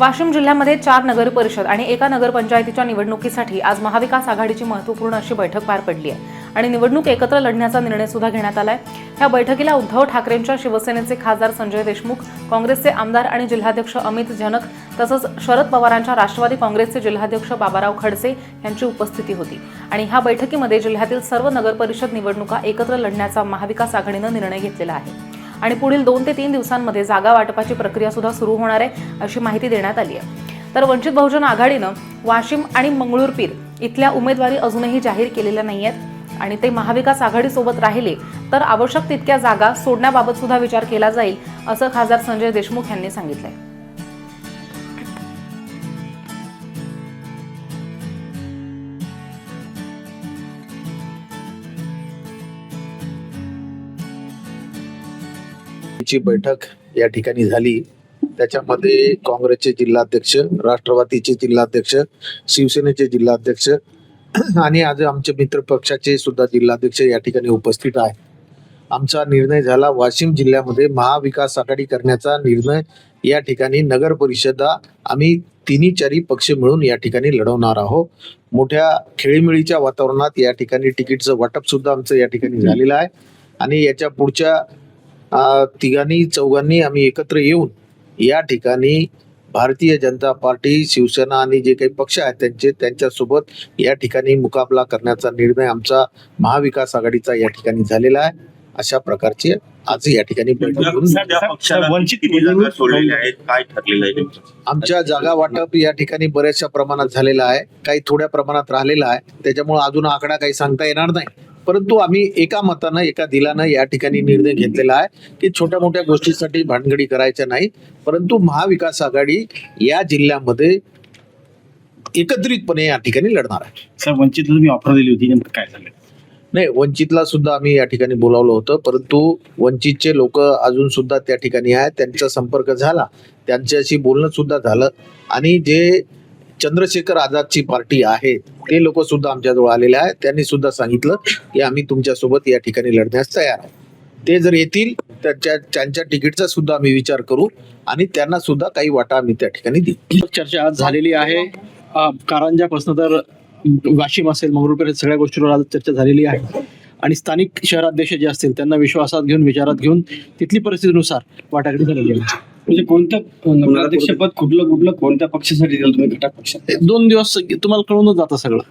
वाशिम जिल्ह्यामध्ये चार नगर परिषद आणि एका नगरपंचायतीच्या निवडणुकीसाठी आज महाविकास आघाडीची महत्त्वपूर्ण अशी बैठक पार पडली आहे. आणि निवडणूक एकत्र लढण्याचा निर्णय सुद्धा घेण्यात आलाय. या बैठकीला उद्धव ठाकरेंच्या शिवसेनेचे खासदार संजय देशमुख काँग्रेसचे आमदार आणि जिल्हाध्यक्ष अमित जनक तसंच शरद पवारांच्या राष्ट्रवादी काँग्रेसचे जिल्हाध्यक्ष बाबाराव खडसे यांची उपस्थिती होती. आणि ह्या बैठकीमध्ये जिल्ह्यातील सर्व नगरपरिषद निवडणुका एकत्र लढण्याचा महाविकास आघाडीनं निर्णय घेतलेला आहे. आणि पुढील दोन ते तीन दिवसांमध्ये जागा वाटपाची प्रक्रिया सुद्धा सुरू होणार आहे अशी माहिती देण्यात आली आहे. तर वंचित बहुजन आघाडीनं वाशिम आणि मंगळूरपीर इथल्या उमेदवारी अजूनही जाहीर केलेल्या नाही आहेत आणि ते महाविकास आघाडीसोबत राहिले तर आवश्यक तितक्या जागा सोडण्याबाबत सुद्धा विचार केला जाईल असं खासदार संजय देशमुख यांनी सांगितलंय. ची बैठक या ठिकाणी झाली. त्याच्यामध्ये काँग्रेसचे जिल्हाध्यक्ष राष्ट्रवादीचे जिल्हाध्यक्ष शिवसेनेचे जिल्हाध्यक्ष आणि आज आमचे मित्र पक्षाचे सुद्धा जिल्हाध्यक्ष या ठिकाणी उपस्थित आहे आमचा निर्णय झाला वाशिम जिल्ह्यामध्ये महाविकास आघाडी करण्याचा निर्णय. या ठिकाणी नगर परिषदा आम्ही तिन्ही चारी पक्ष मिळून या ठिकाणी लढवणार आहोत. मोठ्या खेळीमेळीच्या वातावरणात या ठिकाणी तिकीटचं वाटप सुद्धा आमचं या ठिकाणी झालेलं आहे. आणि याच्या पुढच्या तिघांनी चौघांनी आम्ही एकत्र येऊन या ठिकाणी भारतीय जनता पार्टी शिवसेना आणि जे काही पक्ष आहेत त्यांचे त्यांच्यासोबत या ठिकाणी मुकाबला करण्याचा निर्णय आमचा महाविकास आघाडीचा या ठिकाणी झालेला आहे. अशा प्रकारची आज या ठिकाणी? आमच्या जागा वाटप या ठिकाणी बऱ्याचशा प्रमाणात झालेला आहे. काही थोड्या प्रमाणात राहिलेला आहे. त्याच्यामुळे अजून आकडा काही सांगता येणार नाही. परंतु आम्ही एका मतानं एका दिलानं या ठिकाणी निर्णय घेतलेला आहे की छोट्या मोठ्या गोष्टीसाठी भानगडी करायच्या नाही. परंतु महाविकास आघाडी या जिल्ह्यामध्ये एकत्रितपणे या ठिकाणी लढणार आहे. सर वंचितला तुम्ही ऑफर दिली होती नेमकं काय झालं? नाही वंचितला सुद्धा आम्ही या ठिकाणी बोलावलं होतं परंतु वंचितचे लोक अजून सुद्धा त्या ठिकाणी आहेत त्यांचा संपर्क झाला त्यांच्याशी बोलणं सुद्धा झालं. आणि जे चंद्रशेखर आझादची पार्टी आहे ते लोक सुद्धा आमच्याजवळ आलेले आहेत. त्यांनी सुद्धा सांगितलं की आम्ही तुमच्यासोबत या ठिकाणी लढण्यास तयार आहे. ते जर येतील तर त्यांच्या तिकीटचा सुद्धा आम्ही विचार करू आणि त्यांना सुद्धा काही वाटा आम्ही त्या ठिकाणी देऊ. चर्चा आज झालेली आहे. कारंजापासून तर वाशिम असेल मंगरुळपेठ सगळ्या गोष्टीवर आज चर्चा झालेली आहे. आणि स्थानिक शहराध्यक्ष जे असतील त्यांना विश्वासात घेऊन विचारात घेऊन तिथली परिस्थितीनुसार वाटाघाटी झालेली आहे. म्हणजे कोणतं नगराध्यक्षपद कुठलं कुठलं कोणत्या पक्षासाठी दिलं तुम्ही? घटक पक्षात दोन दिवस तुम्हाला कळूनच जातं सगळं.